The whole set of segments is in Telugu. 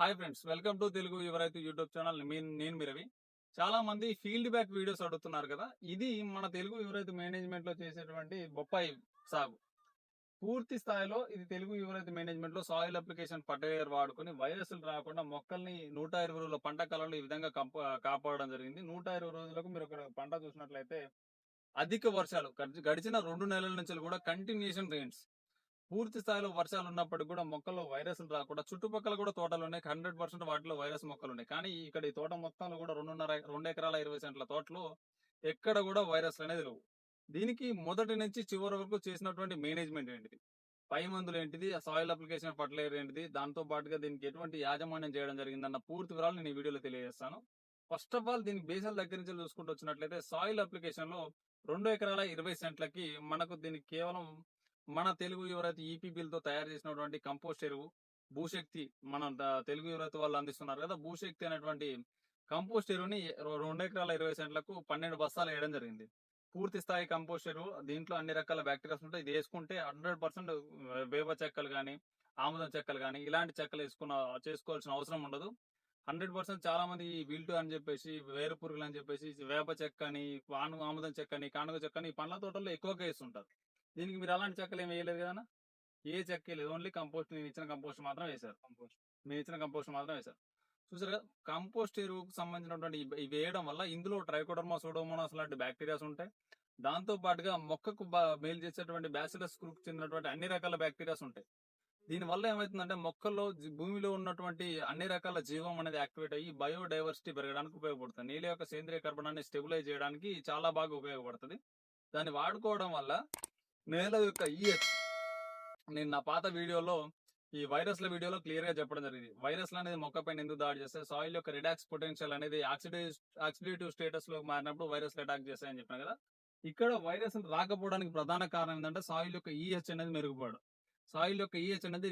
Hi friends welcome to Telugu ఎవరైతే యూట్యూబ్ ఛానల్ మీ నేను మీరవి చాలా మంది ఫీల్డ్ బ్యాక్ వీడియోస్ అడుగుతున్నారు కదా. ఇది మన తెలుగు యువరైతు మేనేజ్మెంట్లో చేసేటువంటి బొప్పాయి సాగు. పూర్తి స్థాయిలో ఇది తెలుగు ఎవరైతే మేనేజ్మెంట్లో సాయిల్ అప్లికేషన్ ఫర్టిలైజర్ వాడుకొని వైరస్లు రాకుండా మొక్కల్ని నూట ఇరవై రోజుల పంట కాలంలో ఈ విధంగా కాపాడడం జరిగింది. నూట ఇరవై రోజులకు మీరు ఒక పంట చూసినట్లయితే అధిక వర్షాలు గడిచి- గడిచిన రెండు నెలల నుంచి కూడా కంటిన్యూషన్ రెయిన్స్ పూర్తి స్థాయిలో వర్షాలు ఉన్నప్పటికీ కూడా మొక్కల్లో వైరస్లు రాకుండా చుట్టుపక్కల కూడా తోటలు ఉన్నాయి. హండ్రెడ్ పర్సెంట్ వాటిలో వైరస్ మొక్కలు ఉన్నాయి. కానీ ఇక్కడ ఈ తోట మొత్తంలో కూడా రెండున్నర రెండు ఎకరాల ఇరవై సెంట్ల తోటలో ఎక్కడ కూడా వైరస్ అనేది లేవు. దీనికి మొదటి నుంచి చివరి వరకు చేసినటువంటి మేనేజ్మెంట్ ఏంటిది? పై మందులు ఏంటిది? సాయిల్ అప్లికేషన్ ఫర్టిలైజర్ ఏంటిది? దాంతో పాటుగా దీనికి ఎటువంటి యాజమాన్యం చేయడం జరిగిందన్న పూర్తి వివరాలు నేను ఈ వీడియోలో తెలియజేస్తాను. ఫస్ట్ ఆఫ్ ఆల్ దీని బేసల దగ్గర నుంచి చూసుకుంటూ వచ్చినట్లయితే సాయిల్ అప్లికేషన్లో రెండు ఎకరాల ఇరవై సెంట్లకి మనకు దీనికి కేవలం మన తెలుగు యువరైతే ఈపీబీలతో తయారు చేసినటువంటి కంపోస్ట్ ఎరువు భూశక్తి మన ద- తెలుగు యువరైతే వాళ్ళు అందిస్తున్నారు కదా భూశక్తి అనేటువంటి కంపోస్ట్ ఎరువుని రెండు ఎకరాల ఇరవై సెంట్లకు పన్నెండు బస్తాలు వేయడం జరిగింది. పూర్తి స్థాయి కంపోస్ట్ ఎరువు దీంట్లో అన్ని రకాల బ్యాక్టీరియాస్ ఉంటాయి. ఇది వేసుకుంటే హండ్రెడ్ పర్సెంట్ వేప చెక్కలు కానీ ఆముదం చెక్కలు కానీ ఇలాంటి చెక్కలు వేసుకున్న చేసుకోవాల్సిన అవసరం ఉండదు. హండ్రెడ్ పర్సెంట్ చాలా మంది ఈ విల్టు అని చెప్పేసి వేరు పురుగులు అని చెప్పేసి వేప చెక్క అని ఆముదం చెక్క అని కానుగ చెక్క అని పండ్ల తోటల్లో ఎక్కువగా వేస్తుంటారు. దీనికి మీరు అలాంటి చెక్కలు ఏమి వేయలేదు కదా ఏ చెక్క లేదు ఓన్లీ కంపోస్ట్. నేను ఇచ్చిన కంపోస్ట్ మాత్రం వేశారు. కంపోస్ట్. నేను ఇచ్చిన కంపోస్ట్ మాత్రం వేశారు. చూసారు కదా? కంపోస్ట్ ఎరువుకు సంబంధించినటువంటి ఇవి వేయడం వల్ల ఇందులో ట్రైకోడర్మా సోడోమోనాస్ లాంటి బ్యాక్టీరియాస్ ఉంటాయి. దాంతో పాటుగా మొక్కకు బా- మేలు చేసేటువంటి బ్యాసిలస్ గ్రూప్ చెందినటువంటి అన్ని రకాల బ్యాక్టీరియాస్ ఉంటాయి. దీని వల్ల ఏమవుతుందంటే మొక్కల్లో భూమిలో ఉన్నటువంటి అన్ని రకాల జీవం అనేది యాక్టివేట్ అయ్యి బయోడైవర్సిటీ పెరగడానికి ఉపయోగపడుతుంది. నీళ్ళ యొక్క సేంద్రియ కర్బనాన్ని స్టెబిలైజ్ చేయడానికి చాలా బాగా ఉపయోగపడుతుంది. దాన్ని వాడుకోవడం వల్ల నేల యొక్క ఈహెచ్ నేను నా పాత వీడియోలో ఈ వైరస్ల వీడియోలో క్లియర్గా చెప్పడం జరిగింది. వైరస్లు అనేది మొక్క పైన ఎందుకు దాడి చేస్తే సాయిల్ యొక్క రిడాక్స్ పొటెన్షియల్ అనేది ఆక్సిడేటివ్ స్టేటస్లో మారినప్పుడు వైరస్లు అటాక్ చేస్తాయని చెప్పిన కదా? ఇక్కడ వైరస్ రాకపోవడానికి ప్రధాన కారణం ఏంటంటే సాయిల్ యొక్క ఈహెచ్ అనేది మెరుగుపడడం. సాయిల్ యొక్క ఈహెచ్ అనేది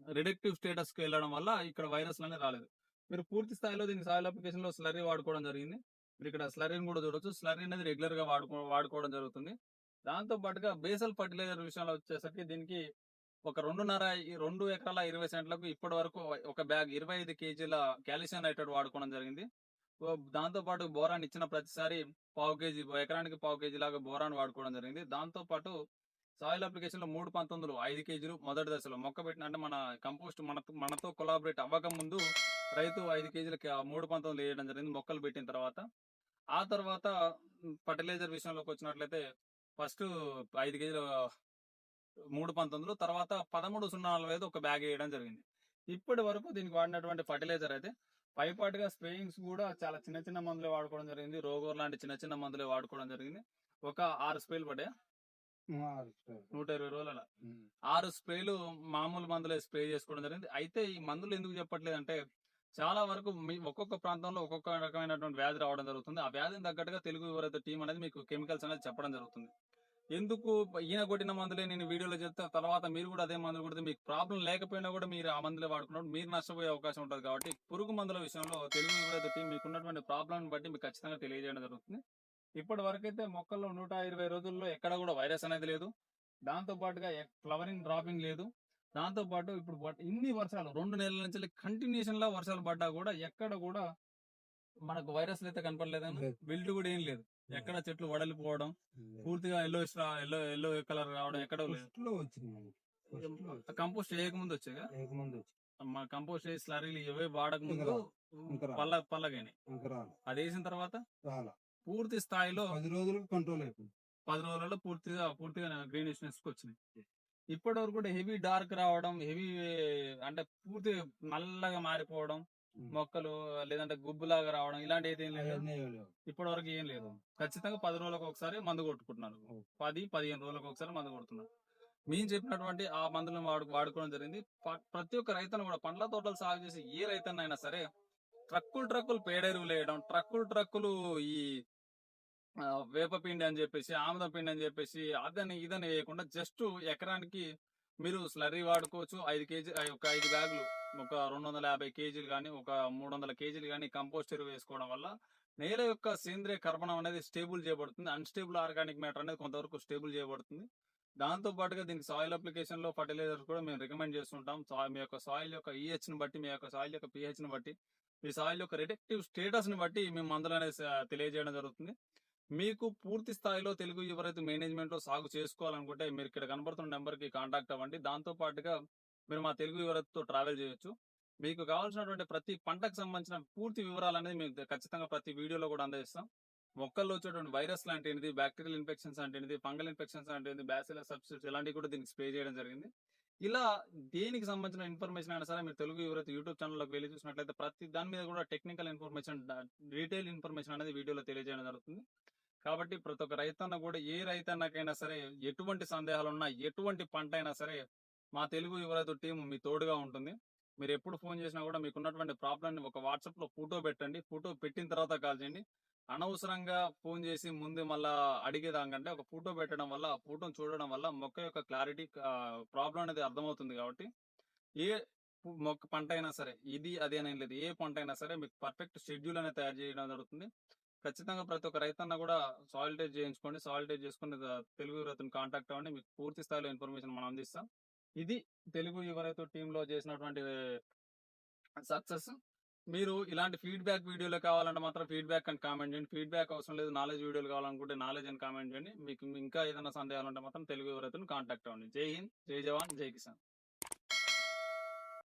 రిడక్టివ్ స్టేటస్కి వెళ్ళడం వల్ల ఇక్కడ వైరస్లు అనేది రాలేదు. మీరు పూర్తి స్థాయిలో దీని సాయిల్ అప్లికేషన్లో స్లరీ వాడుకోవడం జరిగింది. మీరు ఇక్కడ స్లరీని కూడా చూడొచ్చు. స్లరీ అనేది రెగ్యులర్గా వాడుకో వాడుకోవడం జరుగుతుంది. దాంతో పాటుగా బేసల్ ఫర్టిలైజర్ విషయంలో వచ్చేసరికి దీనికి ఒక రెండున్నర రెండు ఎకరాల ఇరవై సెంట్లకు ఇప్పటి వరకు ఒక బ్యాగ్ ఇరవై ఐదు కేజీల కాల్షియం నైట్రేట్ వాడుకోవడం జరిగింది. దాంతో పాటు బోరాన్ ఇచ్చిన ప్రతిసారి పావు కేజీ ఎకరానికి పావు కేజీ లాగా బోరాన్ వాడుకోవడం జరిగింది. దాంతో పాటు సాయిల్ అప్లికేషన్లో మూడు పంతొమ్మిది ఐదు కేజీలు మొదటి దశలో మొక్క పెట్టిన అంటే మన కంపోస్ట్ మనతో మనతో కొలాబరేట్ అవ్వక ముందు రైతు ఐదు కేజీలకి మూడు పంతొమ్మిది వేయడం జరిగింది మొక్కలు పెట్టిన తర్వాత. ఆ తర్వాత ఫర్టిలైజర్ విషయంలోకి వచ్చినట్లయితే ఫస్ట్ ఐదు కేజీలు మూడు పంతొమ్మిదిలో తర్వాత పదమూడు సున్నా నలభై ఐదు ఒక బ్యాగ్ వేయడం జరిగింది. ఇప్పటి వరకు దీనికి వాడినటువంటి ఫర్టిలైజర్ అయితే పైపాటుగా స్ప్రేయింగ్స్ కూడా చాలా చిన్న చిన్న మందులే వాడుకోవడం జరిగింది. రోగోర్ లాంటి చిన్న చిన్న మందులే వాడుకోవడం జరిగింది. ఒక ఆరు స్ప్రేలు పడ్డాయి? నూట ఇరవై రోజుల ఆరు స్ప్రేలు మామూలు మందులే స్ప్రే చేసుకోవడం జరిగింది. అయితే ఈ మందులు ఎందుకు చెప్పట్లేదు అంటే చాలా వరకు మీ ఒక్కొక్క ప్రాంతంలో ఒక్కొక్క రకమైనటువంటి వ్యాధి రావడం జరుగుతుంది. ఆ వ్యాధిని తగ్గట్టుగా తెలుగు ఎవరైతే టీం అనేది మీకు కెమికల్స్ అనేది చెప్పడం జరుగుతుంది. ఎందుకు ఈయన కొట్టిన మందులే నేను వీడియోలో చెప్తే తర్వాత మీరు కూడా అదే మందులు కొడితే మీకు ప్రాబ్లం లేకపోయినా కూడా మీరు ఆ మందులే వాడుకున్నప్పుడు మీరు నష్టపోయే అవకాశం ఉంటుంది కాబట్టి పురుగు మందుల విషయంలో తెలుగు ఎవరైతే టీం మీకు ఉన్నటువంటి ప్రాబ్లం బట్టి మీకు ఖచ్చితంగా తెలియజేయడం జరుగుతుంది. ఇప్పటి వరకైతే మొక్కల్లో నూట ఇరవై రోజుల్లో ఎక్కడ కూడా వైరస్ అనేది లేదు. దాంతో పాటుగా ఫ్లవరింగ్ డ్రాపింగ్ లేదు. దాంతో పాటు ఇప్పుడు ఇన్ని వర్షాలు రెండు నెలల నుంచి కంటిన్యూషన్ లా వర్షాలు పడ్డా కూడా ఎక్కడ కూడా మనకు వైరస్ అయితే కనపడలేదని లేదు. బిల్డ్ కూడా ఏం లేదు. ఎక్కడ చెట్లు వడలిపోవడం పూర్తిగా ఎల్లో ఎల్లో ఎల్లో కలర్ రావడం ఎక్కడ. కంపోస్ట్ చేయకముందు వచ్చాయి ఏకముందు వచ్చింది మా కంపోస్ట్ చేసి స్లరీలు ఇవే వాడక ముందు. పల్ల పల్లగాని ఇంకా రాదు అది వేసిన తర్వాత పూర్తి స్థాయిలో పది రోజులకు కంట్రోల్ అయిపోయింది. పది రోజులలో పూర్తిగా పూర్తిగా గ్రీనిష్నెస్ వచ్చినాయి. ఇప్పటి వరకు కూడా హెవీ డార్క్ రావడం హెవీ అంటే పూర్తి నల్లగా మారిపోవడం మొక్కలు లేదంటే గుబ్బులాగా రావడం ఇలాంటి అయితే ఏం లేదు. ఇప్పటి వరకు ఏం లేదు. ఖచ్చితంగా పది రోజులకు ఒకసారి మందు కొట్టుకుంటున్నారు. పది పదిహేను రోజులకు ఒకసారి మందు కొడుతున్నారు. మేము చెప్పినటువంటి ఆ మందులను వాడు వాడుకోవడం జరిగింది. ప్రతి ఒక్క రైతును కూడా పండ్ల తోటలు సాగు చేసి ఏ రైతన్నైనా సరే ట్రక్కులు ట్రక్కులు పేడెరువులు వేయడం ట్రక్కులు ట్రక్కులు ఈ వేపపిండి అని చెప్పేసి ఆముదం పిండి అని చెప్పేసి అదని ఇదని వేయకుండా జస్ట్ ఎకరానికి మీరు స్లరీ వాడుకోవచ్చు. ఐదు కేజీ ఒక ఐదు బ్యాగులు ఒక రెండు వందల యాభై కేజీలు కానీ ఒక మూడు వందల కేజీలు కానీ కంపోస్ట్ ఎరువు వేసుకోవడం వల్ల నేల యొక్క సేంద్రియ కర్బనం అనేది స్టేబుల్ చేయబడుతుంది. అన్స్టేబుల్ ఆర్గానిక్ మ్యాటర్ అనేది కొంతవరకు స్టేబుల్ చేయబడుతుంది. దాంతో పాటుగా దీనికి సాయిల్ అప్లికేషన్లో ఫర్టిలైజర్స్ కూడా మేము రికమెండ్ చేస్తుంటాం. మీ యొక్క సాయిల్ యొక్క ఈహెచ్ని బట్టి మీ యొక్క సాయిల్ యొక్క పిహెచ్ని బట్టి మీ సాయిల్ యొక్క రిడక్టివ్ స్టేటస్ని బట్టి మేము మందులు అనేది తెలియజేయడం జరుగుతుంది. మీకు పూర్తి స్థాయిలో తెలుగు ఎవరైతే మేనేజ్మెంట్లో సాగు చేసుకోవాలనుకుంటే మీరు ఇక్కడ కనబడుతున్న నెంబర్కి కాంటాక్ట్ అవ్వండి. దాంతో పాటుగా మీరు మా తెలుగు యువరత్తో ట్రావెల్ చేయొచ్చు. మీకు కావాల్సినటువంటి ప్రతి పంటకు సంబంధించిన పూర్తి వివరాలు అనేది మేము ఖచ్చితంగా ప్రతి వీడియోలో కూడా అందజేస్తాం. మొక్కల్లో వచ్చేటువంటి వైరస్ లాంటిది బ్యాక్టీరియల్ ఇన్ఫెక్షన్స్ అంటేది ఫంగల్ ఇన్ఫెక్షన్స్ లాంటివి బ్యాసిలర్ సబ్సిడ్స్ సబ్స్టిట్యూట్స్ ఇలాంటివి కూడా దీనికి స్ప్రే చేయడం జరిగింది. ఇలా దేనికి సంబంధించిన ఇన్ఫర్మేషన్ అయినా సరే మీరు తెలుగు ఎవరైతే యూట్యూబ్ ఛానల్లోకి వెళ్ళి చూసినట్లయితే ప్రతి దాని మీద కూడా టెక్నికల్ ఇన్ఫర్మేషన్ డీటెయిల్ ఇన్ఫర్మేషన్ అనేది వీడియోలో తెలియజేయడం జరుగుతుంది. కాబట్టి ప్రతి ఒక్క రైతన్న కూడా ఏ రైతన్నకైనా సరే ఎటువంటి సందేహాలు ఉన్నా ఎటువంటి పంట అయినా సరే మా తెలుగు యువరైతు టీం మీ తోడుగా ఉంటుంది. మీరు ఎప్పుడు ఫోన్ చేసినా కూడా మీకు ఉన్నటువంటి ప్రాబ్లమ్ ఒక వాట్సాప్లో ఫోటో పెట్టండి. ఫోటో పెట్టిన తర్వాత కాల్ చేయండి. అనవసరంగా ఫోన్ చేసి ముందు మళ్ళా అడిగేదాకంటే ఒక ఫోటో పెట్టడం వల్ల ఆ ఫోటోని చూడడం వల్ల మొక్క యొక్క క్లారిటీ ప్రాబ్లం అనేది అర్థమవుతుంది కాబట్టి ఏ మొక్క పంట అయినా సరే ఇది అదేనేం లేదు. ఏ పంట అయినా సరే మీకు పర్ఫెక్ట్ షెడ్యూల్ అనేది తయారు చేయడం జరుగుతుంది. ఖచ్చితంగా ప్రతి ఒక్క రైతన్న కూడా సాయిల్ టెస్ట్ చేయించుకోండి. సాయిల్ టెస్ట్ చేసుకుని తెలుగు రైతుని కాంటాక్ట్ అవ్వండి. మీకు పూర్తి స్థాయిలో ఇన్ఫర్మేషన్ మనం అందిస్తాం. ఇది తెలుగు యువ రైతు టీంలో చేసినటువంటి సక్సెస్. మీరు ఇలాంటి ఫీడ్బ్యాక్ వీడియోలు కావాలంటే మాత్రం ఫీడ్బ్యాక్ అని కామెంట్ చేయండి. ఫీడ్బ్యాక్ అవసరం లేదు. నాలెడ్జ్ వీడియోలు కావాలనుకుంటే నాలెడ్జ్ అని కామెంట్ చేయండి. మీకు ఇంకా ఏదైనా సందేహాలు ఉంటే మాత్రం తెలుగు యువ కాంటాక్ట్ అవ్వండి. జై హింద్. జై జవాన్. జై కిసాన్.